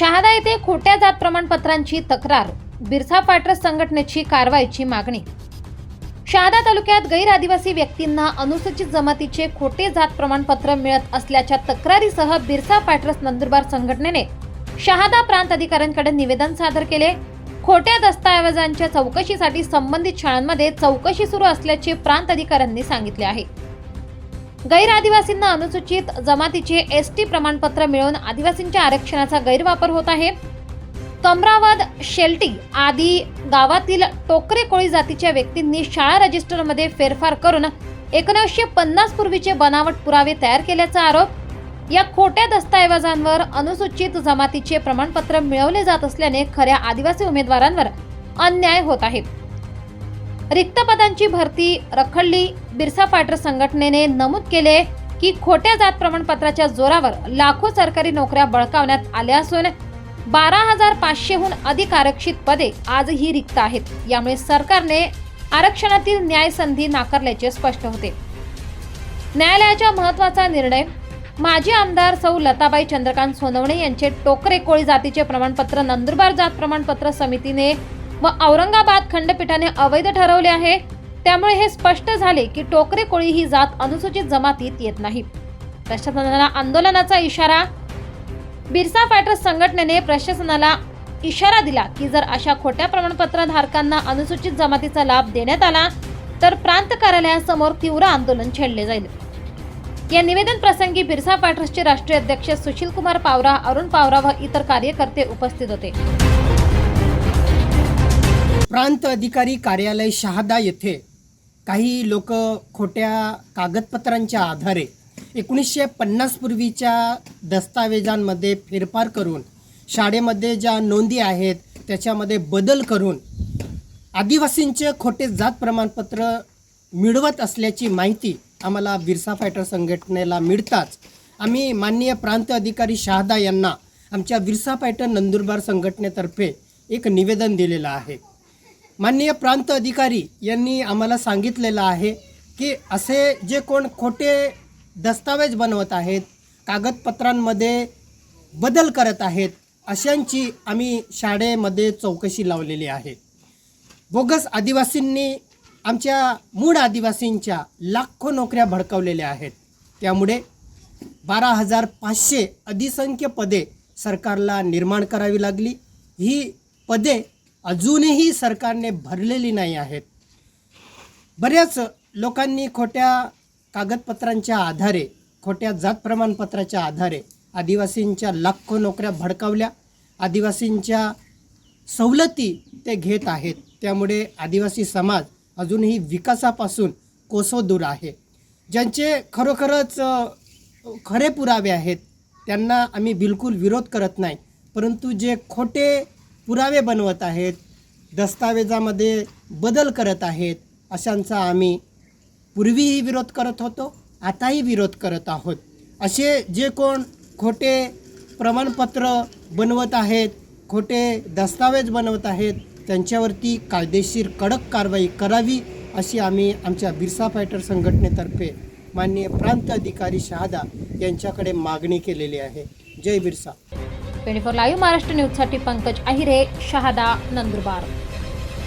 शहादा येथे खोट्या जात प्रमाणपत्रांची तक्रार बिरसा फायटर्स संघटनेची कारवाईची मागणी. शहादा तालुक्यात गैर आदिवासी व्यक्तींना अनुसूचित जमातीचे खोटे जात प्रमाणपत्र मिळत असल्याच्या तक्रारीसह बिरसा फायटर्स नंदुरबार संघटनेने शहादा प्रांत अधिकाऱ्यांकडे निवेदन सादर केले. खोट्या दस्तऐवजांच्या चौकशीसाठी संबंधित शाळांमध्ये चौकशी सुरू असल्याचे प्रांत अधिकाऱ्यांनी सांगितले आहे. गैर आदिवासींना अनुसूचित जमातीचे एस टी प्रमाणपत्र मिळवून आदिवासींच्या आरक्षणाचा गैरवापर होत आहे. कमरावद शेल्टी आदी गावातील टोकरे कोळी जातीच्या व्यक्तींनी शाळा रजिस्टरमध्ये फेरफार करून एकोणीसशे पन्नास पूर्वीचे बनावट पुरावे तयार केल्याचा आरोप. या खोट्या दस्तऐवजांवर अनुसूचित जमातीचे प्रमाणपत्र मिळवले जात असल्याने खऱ्या आदिवासी उमेदवारांवर अन्याय होत आहे. रिक्त पदांची भरती रखडली. बिरसा फायटर संघटनेने नमूद केले की खोट्या जात प्रमाणपत्राच्या जोरावर लाखो सरकारी नोकऱ्या बळकावण्यात आल्या असून बारा हजार पाचशेहून अधिक आरक्षित पदे आजही रिक्त आहेत. यामुळे सरकारने आरक्षणातील न्याय संधी नाकारल्याचे स्पष्ट होते. न्यायालयाचा महत्त्वाचा निर्णय माजी आमदार सौ लताबाई चंद्रकांत सोनवणे यांचे टोकरे कोळी जातीचे प्रमाणपत्र नंदुरबार जात प्रमाणपत्र समितीने व औरंगाबाद खंडपीठाने अवैध ठरवले आहे. त्यामुळे हे स्पष्ट झाले की टोकरे कोळी ही जात अनुसूचित जमातीत येत नाही. प्रशासनाला आंदोलनाचा इशारा बिरसा फायटर्स संघटनेने प्रशासनाला इशारा दिला की जर अशा खोट्या प्रमाणपत्र धारकांना अनुसूचित जमातीचा लाभ देण्यात आला तर प्रांत कार्यालयासमोर तीव्र आंदोलन छेडले जाईल. या निवेदन प्रसंगी बिरसा फायटर्सचे राष्ट्रीय अध्यक्ष सुशील कुमार पावरा अरुण पावरा व इतर कार्यकर्ते उपस्थित होते. प्रांत अधिकारी कार्यालय शहादा येथे काही लोक खोट्या कागदपत्रांच्या आधारे एकोणीसशे पन्नासपूर्वीच्या दस्तावेजांमध्ये फेरफार करून शाळेमध्ये ज्या नोंदी आहेत त्याच्यामध्ये बदल करून आदिवासींचे खोटे जात प्रमाणपत्र मिळवत असल्याची माहिती आम्हाला बिरसा फायटर संघटनेला मिळताच आम्ही माननीय प्रांत अधिकारी शहादा यांना आमच्या बिरसा फायटर नंदुरबार संघटनेतर्फे एक निवेदन दिलेलं आहे. माननीय प्रांत अधिकारी यांनी आम्हाला सांगितलेलं आहे की असे जे कोण खोटे दस्तावेज बनवत आहेत कागदपत्रांमध्ये बदल करत आहेत अशांची आम्ही शाळेमध्ये चौकशी लावलेली आहे. बोगस आदिवासींनी आमच्या मूळ आदिवासींच्या लाखो नोकऱ्या भडकवलेल्या आहेत. त्यामुळे बारा हजार पाचशे अधिसंख्य पदे सरकारला निर्माण करावी लागली. ही पदे अजूनही सरकारने भरलेली नाही आहेत. बऱ्याच लोकांनी खोट्या कागदपत्रांच्या आधारे खोट्या जात प्रमाणपत्राच्या आधारे आदिवासींच्या लाखो नोकऱ्या भडकावल्या. आदिवासींच्या सवलती ते घेत आहेत. त्यामुळे आदिवासी समाज अजूनही विकासापासून कोसो दूर आहे. ज्यांचे खरोखरच खरे पुरावे आहेत त्यांना आम्ही बिलकुल विरोध करत नाही. परंतु जे खोटे पुरावे बनवत आहेत दस्तावेजामध्ये बदल करत आहेत अशांचा आम्ही पूर्वीही विरोध करत होतो आताही विरोध करत आहोत. असे जे कोण खोटे प्रमाणपत्र बनवत आहेत खोटे दस्तावेज बनवत आहेत त्यांच्यावरती कायदेशीर कडक कारवाई करावी अशी आम्ही आमच्या बिरसा फायटर संघटनेतर्फे माननीय प्रांत अधिकारी शहादा यांच्याकडे मागणी केलेली आहे. जय Birsa. Twenty four live Maharashtra न्यूजसाठी पंकज अहिरे शहादा नंदुरबार.